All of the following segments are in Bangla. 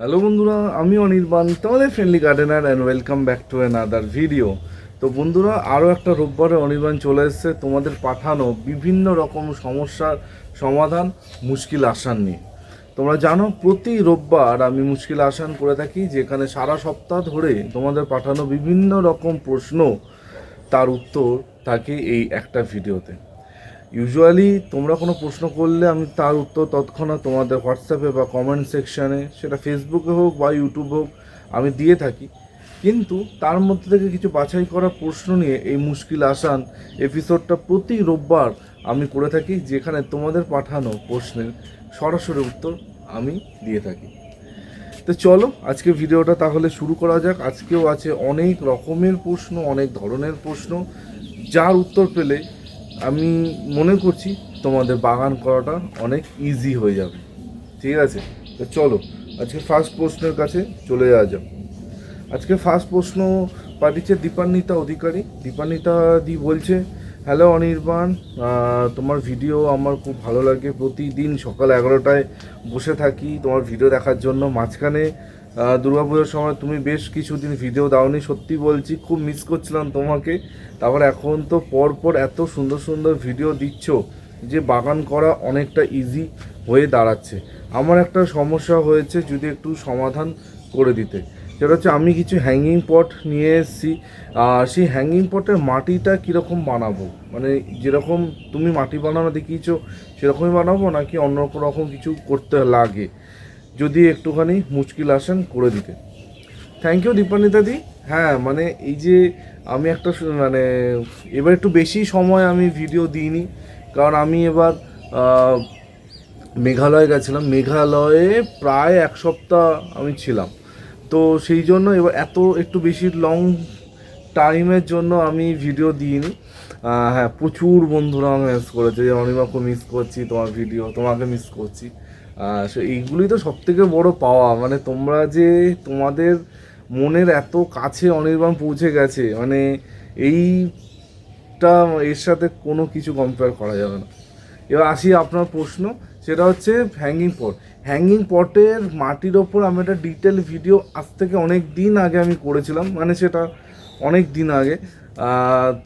হ্যালো বন্ধুরা, আমি অনির্বাণ, তোমাদের friendly gardener and welcome back to another video তো বন্ধুরা আরও একটা রোববারে অনির্বাণ চলে এসছে, তোমাদের পাঠানো বিভিন্ন রকম সমস্যার সমাধান মুশকিল আসান নিয়ে। তোমরা জানো, প্রতি রোববার আমি মুশকিল আসান করে থাকি, যেখানে সারা সপ্তাহ ধরে তোমাদের পাঠানো বিভিন্ন রকম প্রশ্ন, তার উত্তর থাকে এই একটা ভিডিওতে ইউজুয়ালি তোমরা কোনো প্রশ্ন করলে আমি তার উত্তর তৎক্ষণাৎ তোমাদের হোয়াটসঅ্যাপে বা কমেন্ট সেকশানে সেটা ফেসবুকে হোক বা ইউটিউব হোক, আমি দিয়ে থাকি। কিন্তু তার মধ্যে থেকে কিছু বাছাই করা প্রশ্ন নিয়ে এই মুশকিল আসান এপিসোডটা প্রতি রোববার আমি করে থাকি, যেখানে তোমাদের পাঠানো প্রশ্নের সরাসরি উত্তর আমি দিয়ে থাকি। তো চলো, আজকে ভিডিওটা তাহলে শুরু করা যাক। আজকেও আছে অনেক রকমের প্রশ্ন, অনেক ধরনের প্রশ্ন। যার উত্তর পেলে আমি মনে করছি তোমাদের বাগান করাটা অনেক ইজি হয়ে যাবে। ঠিক আছে? তো চলো, আজকে ফার্স্ট প্রশ্নের কাছে চলে যাওয়া যাক। আজকে ফার্স্ট প্রশ্ন পাঠিয়েছে দীপান্বিতা অধিকারী। দীপান্বিতা দি বলছে হ্যালো অনির্বাণ তোমার ভিডিও আমার খুব ভালো লাগে। প্রতিদিন সকাল এগারোটায় বসে থাকি। তোমার ভিডিও দেখার জন্য মাঝখানে দুর্গাপুজোর সময় তুমি বেশ কিছুদিন ভিডিও দাওনি, সত্যি বলছি, খুব মিস করছিলাম তোমাকে। তারপর এখন তো পর পর এত সুন্দর সুন্দর ভিডিও দিচ্ছ যে বাগান করা অনেকটা ইজি হয়ে দাঁড়াচ্ছে। আমার একটা সমস্যা হয়েছে, যদি একটু সমাধান করে দিতে। সেটা হচ্ছে আমি কিছু হ্যাঙ্গিং পট নিয়ে এসেছি সেই হ্যাঙ্গিং পটের মাটিটা কীরকম বানাবো? মানে যেরকম তুমি মাটি বানানো দেখিয়েছো, সেরকমই বানাবো নাকি অন্য রকম কিছু করতে লাগে? যদি একটুখানি মুশকিল আসেন, করে দিতে। থ্যাংক ইউ দীপান্বিতা দি হ্যাঁ মানে এই যে আমি একটা মানে এবার একটু বেশি সময় আমি ভিডিও দিইনি, কারণ আমি এবার মেঘালয় গেছিলাম। মেঘালয়ে প্রায় এক সপ্তাহ আমি ছিলাম। তো সেই জন্য এবার এত একটু বেশি লং টাইমের জন্য আমি ভিডিও দিইনি। হ্যাঁ প্রচুর বন্ধুরা আমাকে মিস করেছে যে অনিমাকে মিস করছি, তোমার ভিডিও তোমাকে মিস করছি। সো তো সব থেকে বড় পাওয়া। মানে তোমরা যে তোমাদের মনের এত কাছে অনির্বাণ পৌঁছে গেছে মানে এইটা এর সাথে কোনো কিছু কম্পেয়ার করা যাবে না। এবার আসি আপনার প্রশ্ন, সেটা হচ্ছে হ্যাঙ্গিং পট হ্যাঙ্গিং পটের মাটির ওপর আমি একটা ডিটেল ভিডিও আজ থেকে অনেক দিন আগে আমি করেছিলাম মানে সেটা অনেক দিন আগে।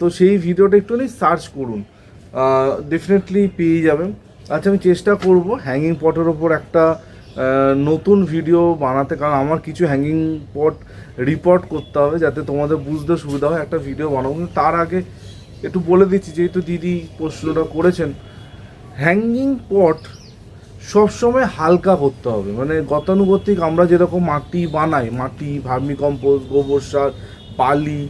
তো সেই ভিডিওটা একটুখানি সার্চ করুন। ডেফিনেটলি পেয়ে যাবেন। আচ্ছা আমি চেষ্টা করব হ্যাঙ্গিং পটের ওপর একটা নতুন ভিডিও বানাতে, কারণ আমার কিছু হ্যাঙ্গিং পট রিপোর্ট করতে হবে যাতে তোমাদের বুঝতে সুবিধা হয়, একটা ভিডিও বানাবো। কিন্তু তার আগে একটু বলে দিচ্ছি, যেহেতু দিদি প্রশ্নটা করেছেন হ্যাঙ্গিং পট সবসময় হালকা করতে হবে। মানে গতানুগতিক আমরা যেরকম মাটি বানাই, মাটি, ভার্মি কম্পোস্ট গোবর সার, বালি,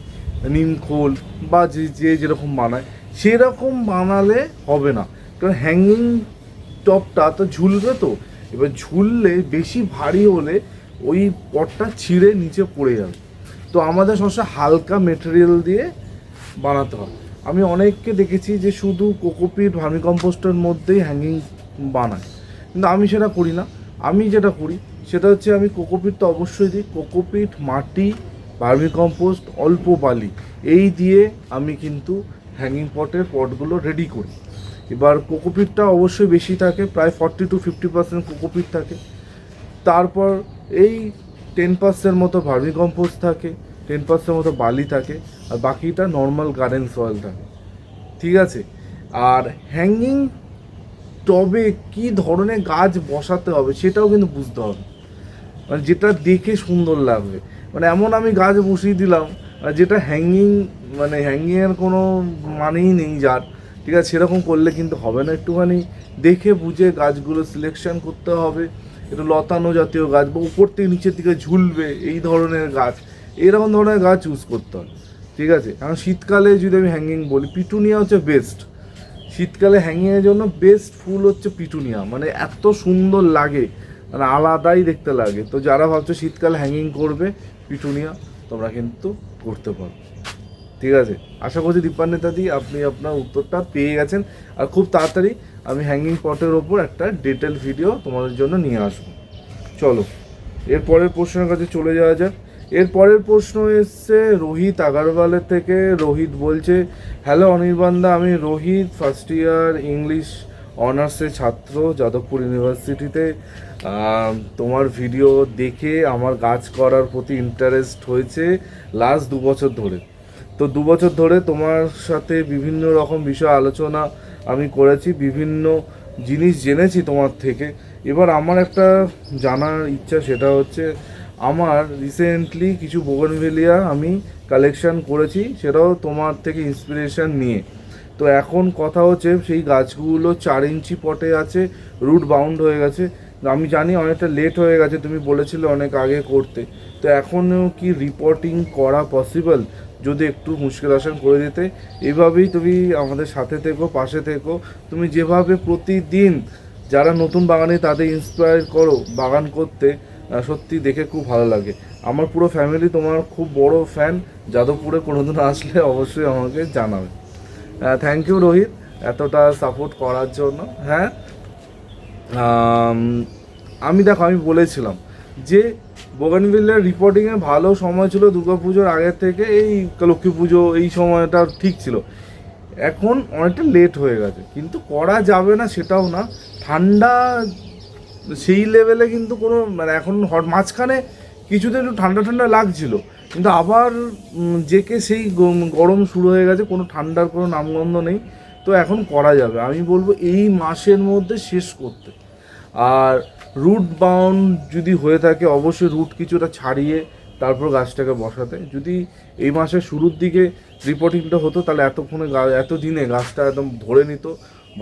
নিমখোল বা যে যে যেরকম বানায় সেরকম বানালে হবে না। কারণ হ্যাঙ্গিং টপটা তো ঝুলবে তো। এবার ঝুললে বেশি ভারী হলে ওই পটটা ছিঁড়ে নিচে পড়ে যাবে। তো আমাদের সবসময় হালকা মেটেরিয়াল দিয়ে বানাতে হয় আমি অনেককে দেখেছি যে শুধু কোকোপিট, ভার্মিকম্পোস্টের মধ্যেই হ্যাঙ্গিং বানায়। কিন্তু আমি সেটা করি না। আমি যেটা করি, সেটা হচ্ছে আমি কোকোপিট তো অবশ্যই দিই। কোকোপিট, মাটি, ভার্মিকম্পোস্ট, অল্প বালি, এই দিয়ে আমি কিন্তু হ্যাঙ্গিং পটের পটগুলো রেডি করি। এবার কোকোপিটটা অবশ্যই বেশি থাকে, প্রায় forty to fifty percent cocopeat থাকে। তারপর এই টেন পার্সেন্ট মতো ভার্মি কম্পোস্ট থাকে টেন পার্সেন্ট মতো বালি থাকে, আর বাকিটা নর্মাল গার্ডেন সয়েল থাকে। ঠিক আছে? আর হ্যাঙ্গিং টবে কি ধরনের গাছ বসাতে হবে সেটাও কিন্তু বুঝতে হবে। মানে যেটা দেখে সুন্দর লাগবে। মানে এমন আমি গাছ বসিয়ে দিলাম যেটা হ্যাঙ্গিং মানে হ্যাঙ্গিংয়ের কোনো মানেই নেই যার। ঠিক আছে, সেরকম করলে কিন্তু হবে না। একটুখানি দেখে বুঝে গাছগুলো সিলেকশন করতে হবে। একটু লতানো জাতীয় গাছ বা উপর থেকে নিচের দিকে ঝুলবে এই ধরনের গাছ। এইরকম ধরনের গাছ চুজ করতে হয় ঠিক আছে? কারণ শীতকালে যদি আমি হ্যাঙ্গিং বলি পিটুনিয়া হচ্ছে বেস্ট শীতকালে হ্যাঙ্গিংয়ের জন্য বেস্ট ফুল হচ্ছে পিটুনিয়া মানে এত সুন্দর লাগে। মানে আলাদাই দেখতে লাগে। তো যারা ভাবছ শীতকালে হ্যাঙ্গিং করবে পিটুনিয়া তোমরা কিন্তু করতে পারো। ঠিক আছে? আশা করছি দীপান্বিতা দি, আপনি আপনার উত্তরটা পেয়ে গেছেন। আর খুব তাড়াতাড়ি আমি হ্যাঙ্গিং পটের ওপর একটা ডিটেল ভিডিও তোমাদের জন্য নিয়ে আসব। চলো, এর পরের প্রশ্নের কাছে চলে যাওয়া যাক। এর পরের প্রশ্ন এসছে, রোহিত আগারওয়ালের থেকে রোহিত বলছে হ্যালো অনির্বাণদা, আমি রোহিত ফার্স্ট ইয়ার ইংলিশ অনার্সের ছাত্র, যাদবপুর ইউনিভার্সিটিতে তোমার ভিডিও দেখে আমার কাজ করার প্রতি ইন্টারেস্ট হয়েছে লাস্ট দু বছর ধরে। তো দু বছর ধরে তোমার সাথে বিভিন্ন রকম বিষয় আলোচনা আমি করেছি, বিভিন্ন জিনিস জেনেছি তোমার থেকে। এবার আমার একটা জানার ইচ্ছা সেটা হচ্ছে, আমার রিসেন্টলি কিছু বোগনভেলিয়া আমি কালেকশন করেছি, সেটাও তোমার থেকে ইন্সপিরেশন নিয়ে। তো এখন কথা হচ্ছে, সেই গাছগুলো চার ইঞ্চি পটে আছে রুট বাউন্ড হয়ে গেছে। আমি জানি অনেকটা লেট হয়ে গেছে, তুমি বলেছিলে অনেক আগে করতে। তো এখনও কি রিপোর্টিং করা পসিবল যদি একটু মুশকিল আসান করে দিতে। এভাবেই তুমি আমাদের সাথে থেকো, পাশে থেকো। তুমি যেভাবে প্রতিদিন যারা নতুন বাগানে তাদের ইন্সপায়ার করো বাগান করতে সত্যি দেখে খুব ভালো লাগে। আমার পুরো ফ্যামিলি তোমার খুব বড় ফ্যান যাদবপুরে কোনোদিন আসলে অবশ্যই আমাকে জানাবে। থ্যাংক ইউ রোহিত এতটা সাপোর্ট করার জন্য। হ্যাঁ? আমি দেখো, আমি বলেছিলাম যে বোগানভিলের রিপোর্টিংয়ে ভালো সময় ছিল দুর্গাপুজোর আগের থেকে, এই লক্ষ্মী পুজো এই সময়টা ঠিক ছিল। এখন অনেকটা লেট হয়ে গেছে, কিন্তু করা যাবে না সেটাও না। ঠান্ডা সেই লেভেলে কিন্তু কোনো মানে এখন মাঝখানে কিছুদিন একটু ঠান্ডা ঠান্ডা লাগছিল। কিন্তু আবার জেকে সেই গরম শুরু হয়ে গেছে, কোনো ঠান্ডার কোনো নামগন্ধ নেই। তো এখন করা যাবে। আমি বলব এই মাসের মধ্যে শেষ করতে। আর রুট বাউন্ড যদি হয়ে থাকে, অবশ্যই রুট কিছুটা ছাড়িয়ে তারপর গাছটাকে বসাতে। যদি এই মাসের শুরুর দিকে রিপোর্টিংটা হতো, তাহলে এতক্ষণে এত দিনে গাছটা একদম ধরে নিত,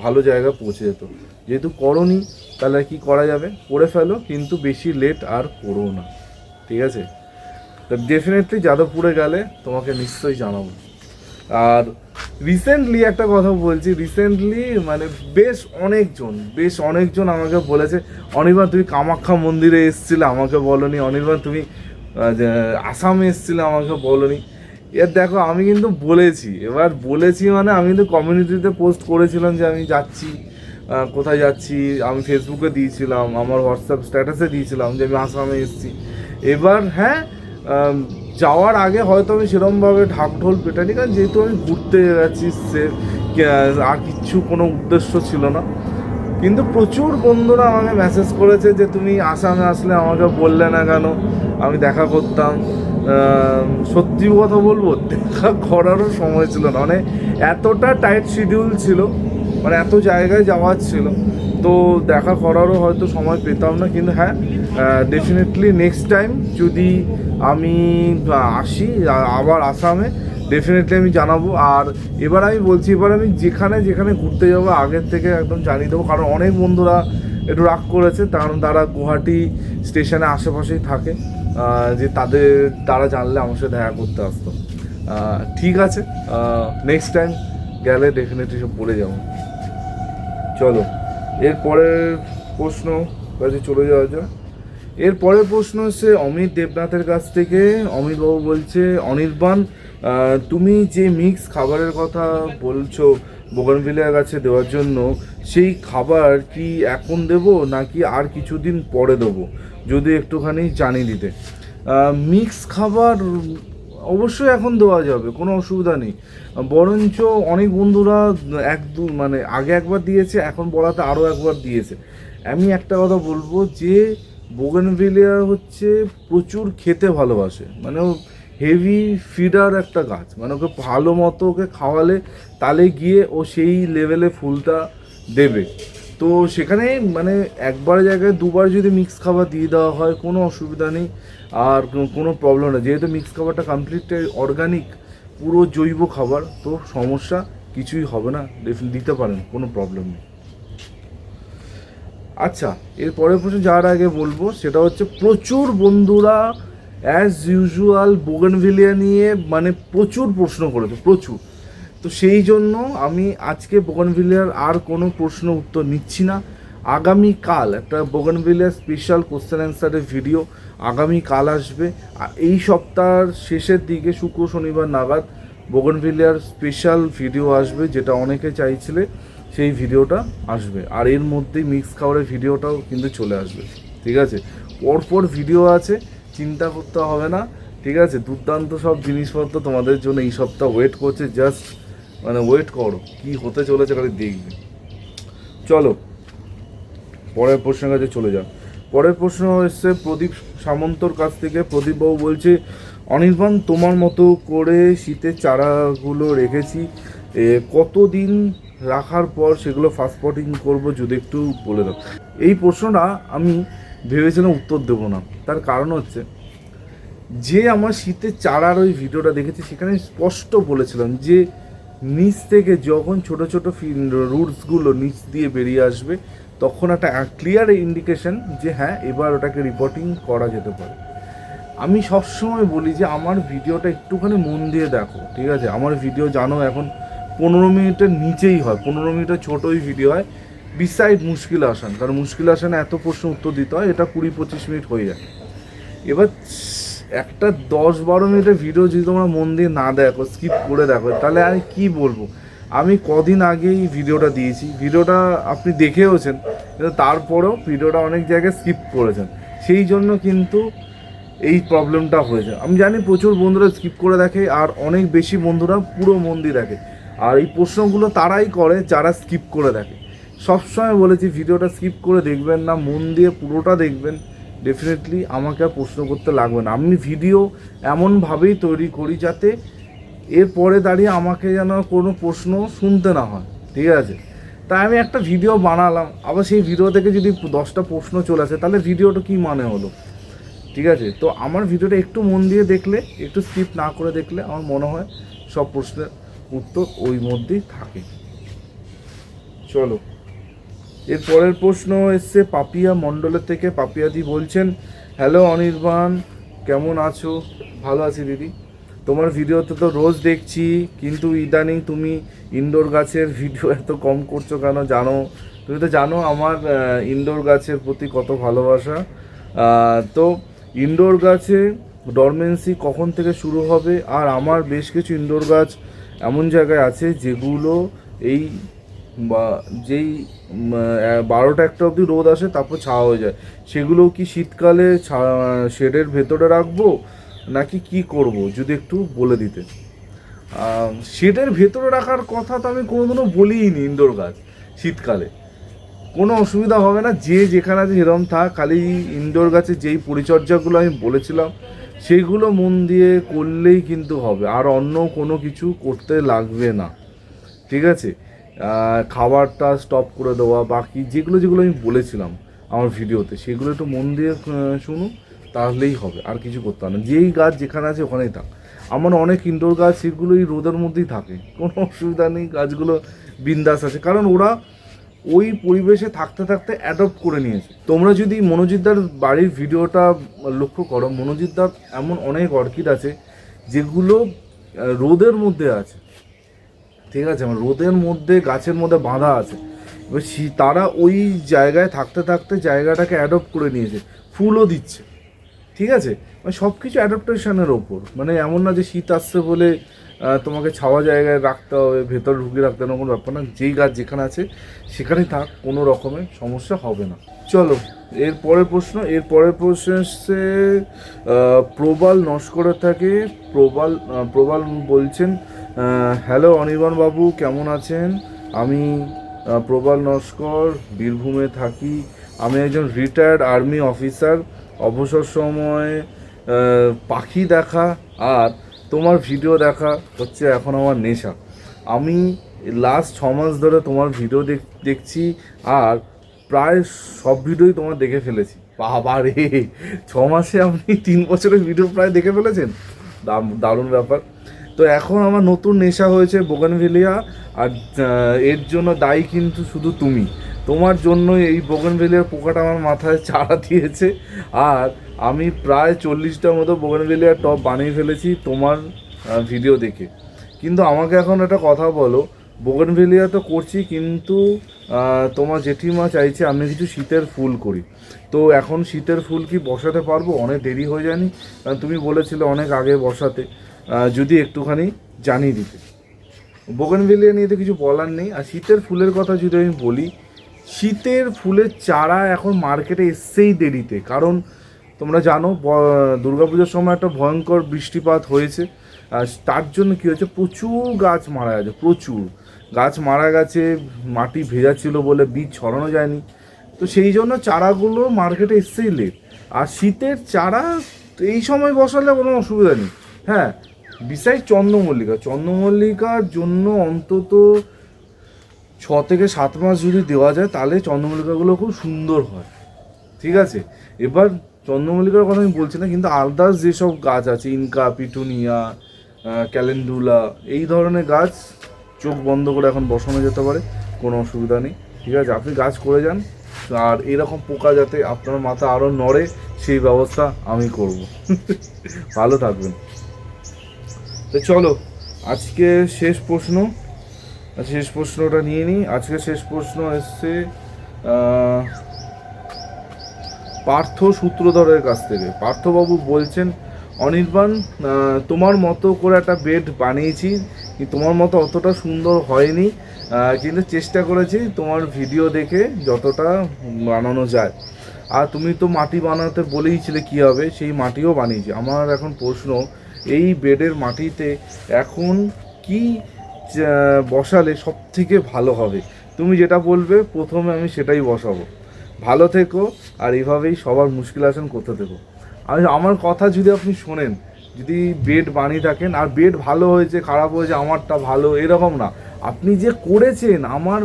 ভালো জায়গায় পৌঁছে যেত। যেহেতু করনি, তাহলে কি করা যাবে? করে ফেলো, কিন্তু বেশি লেট আর করো না। ঠিক আছে? তো ডেফিনেটলি যাদবপুরে গেলে তোমাকে নিশ্চয়ই জানাব। আর রিসেন্টলি একটা কথা বলছি রিসেন্টলি মানে বেশ অনেকজন বেশ অনেকজন আমাকে বলেছে, অনির্বাণ তুমি কামাখ্যা মন্দিরে এসেছিলে, আমাকে বলনি, অনির্বাণ তুমি আসামে এসেছিলে, আমাকে বলনি। এর দেখো, আমি কিন্তু বলেছি, এবার বলেছি মানে আমি কিন্তু কমিউনিটিতে পোস্ট করেছিলাম যে আমি যাচ্ছি কোথায় যাচ্ছি, আমি ফেসবুকে দিয়েছিলাম, আমার হোয়াটসঅ্যাপ স্ট্যাটাসে দিয়েছিলাম যে আমি আসামে এসেছি। এবার হ্যাঁ যাওয়ার আগে হয়তো আমি সেরমভাবে ঢাক ঢোল পেটানি কারণ যেহেতু আমি ঘুরতে গেছি, সে আর কিচ্ছু কোনো উদ্দেশ্য ছিল না। কিন্তু প্রচুর বন্ধুরা আমাকে মেসেজ করেছে যে, তুমি আসামে আসলে আমাকে বললে না কেন? আমি দেখা করতাম। সত্যি কথা বলব, দেখা করারও সময় ছিল না। মানে এতটা টাইট শিডিউল ছিল মানে এত জায়গায় যাওয়ার ছিল। তো দেখা করারও হয়তো সময় পেতাম না, কিন্তু হ্যাঁ ডেফিনেটলি নেক্সট টাইম যদি আমি আসি আবার আসামে ডেফিনেটলি আমি জানাব। আর এবার আমি বলছি, এবার আমি যেখানে যেখানে ঘুরতে যাব, আগের থেকে একদম জানিয়ে দেবো। কারণ অনেক বন্ধুরা একটু রাগ করেছে, কারণ তারা গুয়াহাটি স্টেশনে আশেপাশেই থাকে। যে তাদের, তারা জানলে আমার সাথে দেখা করতে আসতো। ঠিক আছে নেক্সট টাইম গেলে ডেফিনেটলি সব বলে যাব। চলো। এর পরের প্রশ্ন কাছে চলে যাওয়া যাক। এর পরের প্রশ্ন হচ্ছে অমিত দেবনাথের কাছ থেকে। অমিতবাবু বলছে, অনির্বাণ তুমি যে মিক্স খাবারের কথা বলছো বোগানভিলিয়া কাছে দেওয়ার জন্য, সেই খাবার কি এখন দেব নাকি আর কিছুদিন পরে দেবো? যদি একটুখানি জানিয়ে দিতে। মিক্স খাবার অবশ্যই এখন দেওয়া যাবে, কোনো অসুবিধা নেই। বরঞ্চ অনেক বন্ধুরা এক দু মানে আগে একবার দিয়েছে, এখন বলাতে আরও একবার দিয়েছে। আমি একটা কথা বলব যে বোগেনভিলিয়া হচ্ছে প্রচুর খেতে ভালোবাসে। মানে ও হেভি ফিডার একটা গাছ। মানে ওকে ভালো মতো ওকে খাওয়ালে তালে গিয়ে ও সেই লেভেলে ফুলটা দেবে। তো সেখানে মানে একবার জায়গায় দুবার যদি মিক্স খাবার দিয়ে দেওয়া হয়, কোনো অসুবিধা নেই। আর কোনো- প্রবলেম নেই যেহেতু মিক্স খাবারটা কমপ্লিট অর্গানিক পুরো জৈব খাবার, তো সমস্যা কিছুই হবে না। দিতে পারেন, কোনো প্রবলেম নেই। আচ্ছা এর পরের প্রশ্ন যাওয়ার আগে বলব, সেটা হচ্ছে প্রচুর বন্ধুরা অ্যাজ ইউজুয়াল বোগেনভিলিয়া নিয়ে মানে প্রচুর প্রশ্ন করেছে, প্রচুর। তো সেই জন্য আমি আজকে বোগেনভিলিয়ার আর কোনো প্রশ্ন উত্তর নিচ্ছি না। আগামীকাল একটা বোগেনভিলিয়ার স্পেশাল কোশ্চেন অ্যান্সারের ভিডিও আগামীকাল আসবে। এই সপ্তাহের শেষের দিকে শুক্র, শনিবার নাগাদ বোগেনভিলিয়ার স্পেশাল ভিডিও আসবে, যেটা অনেকে চাইছিলে সেই ভিডিওটা আসবে। আর এর মধ্যেই মিক্স খাবারের ভিডিওটাও কিন্তু চলে আসবে। ঠিক আছে? পরপর ভিডিও আছে, চিন্তা করতে হবে না। ঠিক আছে? দুর্দান্ত সব জিনিসপত্র তোমাদের জন্য এই সপ্তাহ ওয়েট করছে। জাস্ট মানে ওয়েট করো, কি হতে চলেছে খালি দেখবে। চলো, পরের প্রশ্নের কাছে চলে যাও। পরের প্রশ্ন এসছে, প্রদীপ সামন্তর কাছ থেকে। প্রদীপবাবু বলছে, অনির্বাণ, তোমার মতো করে শীতের চারাগুলো রেখেছি। কতদিন রাখার পর সেগুলো ফাস্ট পটিং করব, যদি একটু বলে দাও। এই প্রশ্নটা আমি ভেবেছিলাম উত্তর দেবো না। তার কারণ হচ্ছে, যে আমার শীতের চারার ওই ভিডিওটা দেখেছি, সেখানে স্পষ্ট বলেছিলাম যে নিচ থেকে যখন ছোট ছোট রুটসগুলো নিচ দিয়ে বেরিয়ে আসবে, তখন একটা ক্লিয়ার ইন্ডিকেশন যে হ্যাঁ এবার ওটাকে রিপোর্টিং করা যেতে পারে। আমি সবসময় বলি যে আমার ভিডিওটা একটুখানি মন দিয়ে দেখো, ঠিক আছে? আমার ভিডিও জানো এখন পনেরো মিনিটের নিচেই হয়, পনেরো মিনিটের ছোটোই ভিডিও হয়। বিসাইড মুশকিল আসান, কারণ মুশকিল আসানে এত প্রশ্ন উত্তর দিতে হয়, এটা কুড়ি পঁচিশ মিনিট হয়ে যায়। এবার একটা দশ বারো মিনিটের ভিডিও যদি তোমরা মন দিয়ে না দেখো স্কিপ করে দেখো, তাহলে আমি কি বলব? আমি কদিন আগেই ভিডিওটা দিয়েছি। ভিডিওটা আপনি দেখেওছেন কিন্তু তারপরেও ভিডিওটা অনেক জায়গায় স্কিপ করেছেন। সেই জন্য কিন্তু এই প্রবলেমটা হয়েছে। আমি জানি প্রচুর বন্ধুরা স্কিপ করে দেখে, আর অনেক বেশি বন্ধুরা পুরো মন দিয়ে দেখে। আর এই প্রশ্নগুলো তারাই করে, যারা স্কিপ করে দেখে। সবসময় বলেছি ভিডিওটা স্কিপ করে দেখবেন না, মন দিয়ে পুরোটা দেখবেন। ডেফিনেটলি আমাকে আর প্রশ্ন করতে লাগবে না। আমি ভিডিও এমনভাবেই তৈরি করি যাতে এরপরে দাঁড়িয়ে আমাকে যেন কোনো প্রশ্ন শুনতে না হয়। ঠিক আছে? তাই আমি একটা ভিডিও বানালাম। আবার সেই ভিডিও থেকে যদি দশটা প্রশ্ন চলে আসে, তাহলে ভিডিওটা কী মানে হলো? ঠিক আছে? তো আমার ভিডিওটা একটু মন দিয়ে দেখলে, একটু স্কিপ না করে দেখলে আমার মনে হয় সব প্রশ্নের উত্তর ওই মধ্যেই থাকে। চলো। এর পরের প্রশ্ন এসছে, পাপিয়া মণ্ডলের থেকে পাপিয়াদি বলছেন হ্যালো অনির্বাণ, কেমন আছো? ভালো আছি দিদি। তোমার ভিডিওতে তো রোজ দেখছি, কিন্তু ইদানিং তুমি ইনডোর গাছের ভিডিও এত কম করছ কেন জানো? তুমি তো জানো আমার ইনডোর গাছের প্রতি কত ভালোবাসা। তো ইনডোর গাছে ডরমেন্সি কখন থেকে শুরু হবে? আর আমার বেশ কিছু ইনডোর গাছ এমন জায়গায় আছে যেগুলো এই বা যেই বারোটা একটা অবধি রোদ আসে, তারপর ছাওয়া হয়ে যায়। সেগুলো কি শীতকালে শেডের ভেতরে রাখব, নাকি কি করব? যদি একটু বলে দিতে। শেডের ভেতরে রাখার কথা তো আমি কোনোদিনও বলিনি ইনডোর গাছ, শীতকালে। কোনো অসুবিধা হবে না, যে যেখানে আছে সেরকম থাক, খালি ইনডোর গাছে যেই পরিচর্যাগুলো আমি বলেছিলাম, সেইগুলো মন দিয়ে করলেই কিন্তু হবে, আর অন্য কোনো কিছু করতে লাগবে না। ঠিক আছে? খাবারটা স্টপ করে দেওয়া, বাকি যেগুলো যেগুলো আমি বলেছিলাম আমার ভিডিওতে, সেগুলো একটু মন দিয়ে শুনুন, তাহলেই হবে, আর কিছু করতে হবে না। যেই গাছ যেখানে আছে ওখানেই থাক। আমার অনেক ইনডোর গাছ সেগুলো এই রোদের মধ্যেই থাকে। কোনো অসুবিধা নেই, গাছগুলো বিন্দাস আছে। কারণ ওরা ওই পরিবেশে থাকতে থাকতে অ্যাডপ্ট করে নিয়েছে। তোমরা যদি মনোজিৎদার বাড়ির ভিডিওটা লক্ষ্য করো মনোজিৎদার এমন অনেক অর্কিড আছে, যেগুলো রোদের মধ্যে আছে। ঠিক আছে মানে রোদের মধ্যে, গাছের মধ্যে বাঁধা আছে। এবার তারা ওই জায়গায় থাকতে থাকতে জায়গাটাকে অ্যাডপ্ট করে নিয়েছে, ফুলও দিচ্ছে। ঠিক আছে? মানে সব কিছু অ্যাডাপ্টেশনের ওপর। মানে এমন না যে শীত আসছে বলে তোমাকে ছাওয়া জায়গায় রাখতে হবে ভেতর ঢুকিয়ে রাখতে হবে কোনো ব্যাপার না। যেই গাছ যেখানে আছে সেখানেই থাক কোনো রকমের সমস্যা হবে না। চলো এর পরের প্রশ্ন এর পরের প্রশ্ন আহ, প্রবাল নস্করের থাকে প্রবাল প্রবাল বলছেন হ্যালো অনির্বাণ বাবু কেমন আছেন? আমি প্রবাল নস্কর বীরভূমে থাকি। আমি একজন রিটায়ার্ড আর্মি অফিসার অবসর সময়ে পাখি দেখা আর তোমার ভিডিও দেখা হচ্ছে এখন আমার নেশা। আমি লাস্ট ছ মাস ধরে তোমার ভিডিও দেখ, দেখছি আর প্রায় সব ভিডিওই তোমার দেখে ফেলেছি। বাবা রে, ছ মাসে আপনি তিন বছরের ভিডিও প্রায় দেখে ফেলেছেন? দারুণ ব্যাপার। তো এখন আমার নতুন নেশা হয়েছে বোগানভেলিয়া আর এর জন্য দায়ী কিন্তু শুধু তুমি। তোমার জন্য এই বোগানভেলিয়ার পোকাটা আমার মাথায় চারা দিয়েছে। আর আমি প্রায় চল্লিশটার মতো বোগানভেলিয়ার টপ বানিয়ে ফেলেছি তোমার ভিডিও দেখে। কিন্তু আমাকে এখন একটা কথা বলো, বোগানভেলিয়া তো করছি, কিন্তু তোমার জেঠিমা চাইছে আমি কিছু শীতের ফুল করি। তো এখন শীতের ফুল কি বসাতে পারব? অনেক দেরি হয়ে যায়নি। কারণ তুমি বলেছিলে অনেক আগে বসাতে। যদি একটুখানি জানিয়ে দিতে। বোগানভেলিয়া নিয়ে তো কিছু বলার নেই। আর শীতের ফুলের কথা যদি আমি বলি শীতের ফুলের চারা এখন মার্কেটে এসছেই দেরিতে। কারণ তোমরা জানো দুর্গাপুজোর সময় একটা ভয়ঙ্কর বৃষ্টিপাত হয়েছে। তার জন্য কী হয়েছে? প্রচুর গাছ মারা গেছে, প্রচুর। গাছ মারা গেছে, মাটি ভেজা ছিল বলে বীজ ছড়ানো যায়নি। তো সেই জন্য চারাগুলো মার্কেটে এসছেই লেট আর শীতের চারা এই সময় বসালে কোনো অসুবিধা নেই। হ্যাঁ বিসাইড চন্দ্রমল্লিকা। চন্দ্রমল্লিকার জন্য অন্তত ছ থেকে সাত মাস যদি দেওয়া যায়, তাহলে চন্দ্রমল্লিকাগুলো খুব সুন্দর হয়। ঠিক আছে? এবার চন্দ্রমল্লিকার কথা আমি বলছি না, কিন্তু আদার্স যেসব গাছ আছে, ইনকা, পিটুনিয়া ক্যালেন্ডুলা, এই ধরনের গাছ চোখ বন্ধ করে এখন বসানো যেতে পারে, কোনো অসুবিধা নেই। ঠিক আছে? আপনি গাছ করে যান, আর এরকম পোকা যাতে আপনার মাথা আরও নড়ে, সেই ব্যবস্থা আমি করব। ভালো থাকবেন। তো চলো, আজকে শেষ প্রশ্ন। শেষ প্রশ্নটা নিয়ে নিই। আজকে শেষ প্রশ্ন এসছে পার্থ সূত্রধরের কাছ থেকে। পার্থবাবু বলছেন, অনির্বাণ তোমার মতো করে একটা বেড বানিয়েছি তোমার মতো অতটা সুন্দর হয়নি কিন্তু চেষ্টা করেছি তোমার ভিডিও দেখে যতটা বানানো যায়। আর তুমি তো মাটি বানাতে বলেইছিলে কী হবে, সেই মাটিও বানিয়েছি। আমার এখন প্রশ্ন, এই বেডের মাটিতে এখন কি বসালে সব থেকে ভালো হবে। তুমি যেটা বলবে, প্রথমে আমি সেটাই বসাবো। ভালো থেকো, আর এভাবেই সবার মুশকিল আসেন করতে থেকো। আমি, আমার কথা যদি আপনি শোনেন, যদি বেড বানিয়ে থাকেন, আর বেড ভালো হয়েছে, খারাপ হয়েছে, আমারটা ভালো, এরকম না। আপনি যে করেছেন, আমার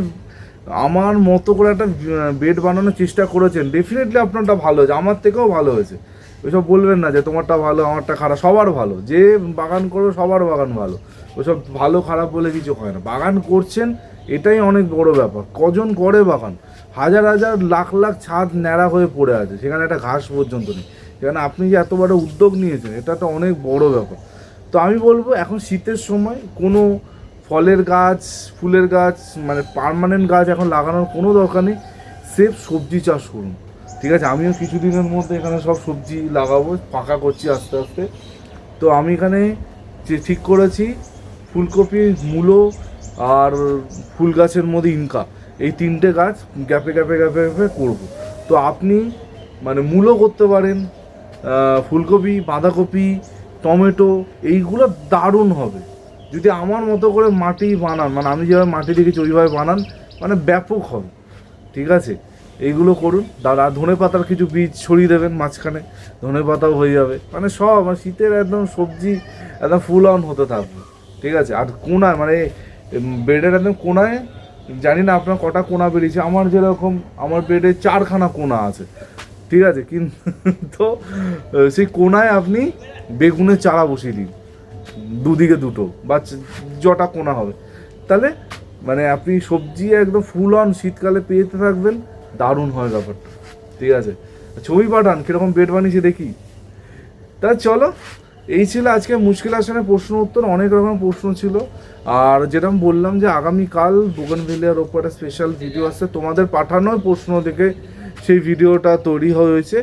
আমার মতো করে একটা বেড বানানোর চেষ্টা করেছেন ডেফিনেটলি আপনারটা ভালো হয়েছে, আমার থেকেও ভালো হয়েছে। ওইসব বলবেন না যে তোমারটা ভালো, আমারটা খারাপ, সবার ভালো। যে বাগান করবে সবার বাগান ভালো। ওইসব ভালো, খারাপ বলে কিছু হয় না। বাগান করছেন, এটাই অনেক বড় ব্যাপার। কজন করে বাগান? হাজার হাজার, লাখ লাখ ছাদ ন্যাড়া হয়ে পড়ে আছে। সেখানে একটা ঘাস পর্যন্ত নেই। সেখানে আপনি যে এত বড় উদ্যোগ নিয়েছেন, এটা তো অনেক বড় ব্যাপার। তো আমি বলব, এখন শীতের সময় কোনো ফলের গাছ, ফুলের গাছ মানে পার্মানেন্ট গাছ এখন লাগানোর কোনো দরকার নেই। সেফ সবজি চাষ করুন। ঠিক আছে, আমিও কিছুদিনের মধ্যে এখানে সব সবজি লাগাবো, পাকা করছি আস্তে আস্তে। তো আমি এখানে যে ঠিক করেছি, ফুলকপি, মূলো আর ফুল গাছের মধ্যে ইনকা। এই তিনটে গাছ গ্যাপে গ্যাপে গ্যাপে গ্যাপে করব। তো আপনি মানে মূলো করতে পারেন ফুলকপি, বাঁধাকপি, টমেটো, এইগুলো দারুণ হবে। যদি আমার মতো করে মাটি বানান মানে আমি যেভাবে মাটি দেখেছি, ওইভাবে বানান মানে ব্যাপক হবে। ঠিক আছে? এইগুলো করুন। দাদা, ধনে পাতার কিছু বীজ ছড়িয়ে দেবেন মাঝখানে, ধনে পাতাও হয়ে যাবে। মানে সব মানে শীতের একদম সবজি, একদম ফুল অন হতে থাকবে। ঠিক আছে? আর কোনায় মানে বেডের একদম কোনায়, জানি না আপনার কটা কোনা বেরিয়েছে। আমার যেরকম, আমার বেডে চারখানা কোনা আছে। ঠিক আছে? কিন্তু সেই কোনায় আপনি বেগুনের চারা বসিয়ে দিন। দুদিকে দুটো, বা জটা কোনা হবে। তাহলে মানে আপনি সবজি একদম ফুল অন শীতকালে পেতে থাকবেন। দারুণ হয় ব্যাপারটা। ঠিক আছে? ছবি পাঠান, কীরকম বেড বানিয়েছে দেখি। তা চলো, এই ছিল আজকে মুশকিল আসনের প্রশ্ন উত্তর, অনেক রকম প্রশ্ন ছিল। আর যেটা আমি বললাম যে আগামীকাল বোগনভেলিয়ার ওপর একটা স্পেশাল ভিডিও আসছে তোমাদের পাঠানোর প্রশ্ন দেখে সেই ভিডিওটা তৈরি হয়েছে।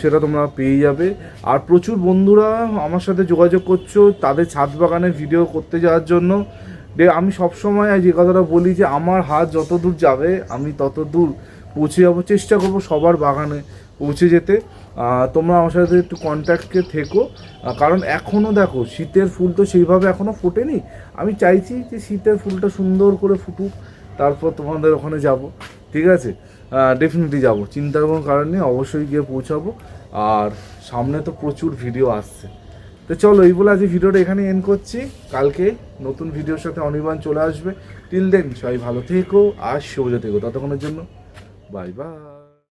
সেটা তোমরা পেয়ে যাবে। আর প্রচুর বন্ধুরা আমার সাথে যোগাযোগ করছ, তাদের ছাদ বাগানের ভিডিও করতে যাওয়ার জন্য। আমি সবসময় যে কথাটা বলি যে আমার হাত যত দূর যাবে, আমি তত দূর পৌঁছে যাব, চেষ্টা করব সবার বাগানে পৌঁছে যেতে। তোমরা আমার সাথে একটু কন্ট্যাক্টে থেকো। কারণ এখনও দেখো, শীতের ফুল তো সেইভাবে এখনও ফোটেনি। আমি চাইছি যে শীতের ফুলটা সুন্দর করে ফুটুক, তারপর তোমাদের ওখানে যাব। ঠিক আছে? ডেফিনেটলি যাব। চিন্তার কোনো কারণ নেই, অবশ্যই গিয়ে পৌঁছাবো। আর সামনে তো প্রচুর ভিডিও আসছে। তো চলো এই বলে আজ ভিডিওটা এখানে এন্ড করছি। কালকে নতুন ভিডিওর সাথে অনির্বাণ চলে আসবে। টিল দেন সবাই ভালো থেকো আর শুভ থেকো ততক্ষণের জন্য বাই বাই